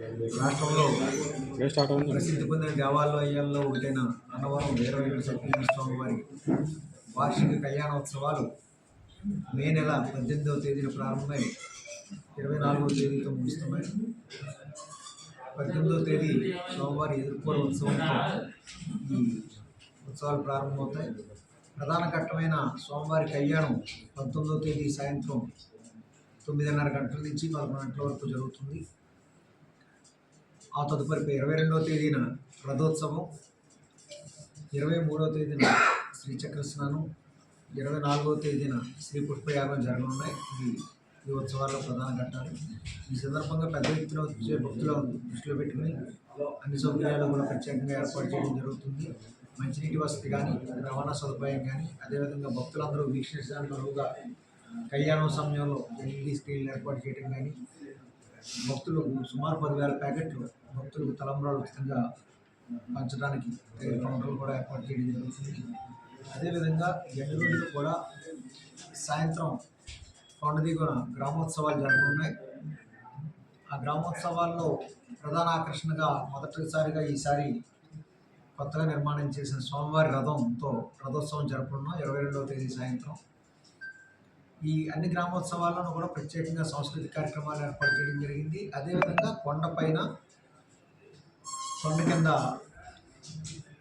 రాష్ట్రంలో ప్రసిద్ధి పొందిన దేవాలయాల్లో ఒకటైన అన్నవరం వీరవైన సత్యనారాయణ స్వామి వారి వార్షిక కళ్యాణోత్సవాలు మే నెల పద్దెనిమిదవ తేదీన ప్రారంభమై ఇరవై నాలుగవ తేదీతో ముగుస్తున్నాయి. పద్దెనిమిదవ తేదీ స్వామివారి ఎదుర్కోలు ఉత్సవంతో ఈ ఉత్సవాలు ప్రారంభమవుతాయి. ప్రధాన ఘట్టమైన స్వామివారి కళ్యాణం పంతొమ్మిదవ తేదీ సాయంత్రం తొమ్మిదిన్నర గంటల నుంచి పదకొండు గంటల వరకు జరుగుతుంది. ఆ తదుపరి ఇరవై రెండవ తేదీన రథోత్సవం ఇరవై మూడవ తేదీన శ్రీచక్ర స్నానం ఇరవై నాలుగవ తేదీన శ్రీ పుష్పయాగం జరగనున్నాయి. ఇవి ఈ ఉత్సవాల్లో ప్రధాన ఘట్టాలు. ఈ సందర్భంగా పెద్ద ఎత్తున వచ్చే భక్తులను దృష్టిలో పెట్టుకుని అన్ని సౌకర్యాలు కూడా ప్రత్యేకంగా ఏర్పాటు చేయడం జరుగుతుంది. మంచినీటి వసతి కానీ రవాణా సదుపాయం కానీ అదేవిధంగా భక్తులందరూ వీక్షించడానికి అనువుగా కళ్యాణం సమయంలో ఎల్ఈడి స్క్రీన్లు ఏర్పాటు చేయడం కానీ భక్తులకు సుమారు పదివేల ప్యాకెట్లు భక్తులకు తలంబ్రాలు ఉచితంగా పంచడానికి కౌంటర్లు కూడా ఏర్పాటు చేయడం జరుగుతుంది. అదేవిధంగా రెండు రోజులు కూడా సాయంత్రం కొండ దిగున గ్రామోత్సవాలు జరగనున్నాయి ఆ గ్రామోత్సవాల్లో ప్రధాన ఆకర్షణగా మొదటిసారిగా ఈసారి కొత్తగా నిర్మాణం చేసిన స్వామివారి రథంతో రథోత్సవం జరుపుకున్నాం ఇరవై రెండవ తేదీ సాయంత్రం ఈ అన్ని గ్రామోత్సవాలను కూడా ప్రత్యేకంగా సాంస్కృతిక కార్యక్రమాలు ఏర్పాటు చేయడం జరిగింది. అదేవిధంగా కొండపైన కొండ కింద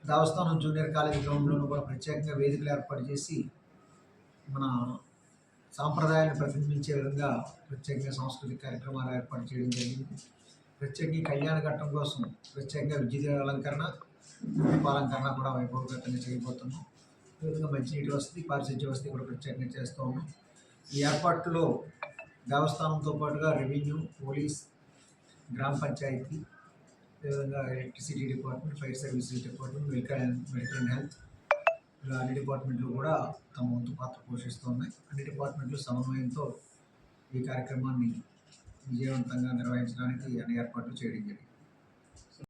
దేవస్థానం జూనియర్ కాలేజీ గ్రౌండ్లోనూ కూడా ప్రత్యేకంగా వేదికలు ఏర్పాటు చేసి మన సాంప్రదాయాన్ని ప్రతిబింబించే విధంగా ప్రత్యేకంగా సాంస్కృతిక కార్యక్రమాలు ఏర్పాటు చేయడం జరిగింది. ప్రత్యేకంగా కళ్యాణ ఘట్టం కోసం ప్రత్యేకంగా విద్యుత్ అలంకరణ దీపాలంకరణ కూడా వైభవగతంగా చేయబోతున్నాం. అదేవిధంగా మంచినీటి వసతి పారిశుద్ధ్య వసతి కూడా ప్రత్యేకంగా చేస్తూ ఉన్నాం. ఈ ఏర్పాట్లో దేవస్థానంతో పాటుగా రెవెన్యూ పోలీస్ గ్రామ పంచాయతీ అదేవిధంగా electricity department fire services department medical and medical and health ఇలా అన్ని డిపార్ట్మెంట్లు కూడా తమ వంతు పాత్ర పోషిస్తున్నాయి. అన్ని డిపార్ట్మెంట్లు సమన్వయంతో ఈ కార్యక్రమాన్ని విజయవంతంగా నిర్వహించడానికి అన్ని ఏర్పాట్లు చేయడం జరిగింది.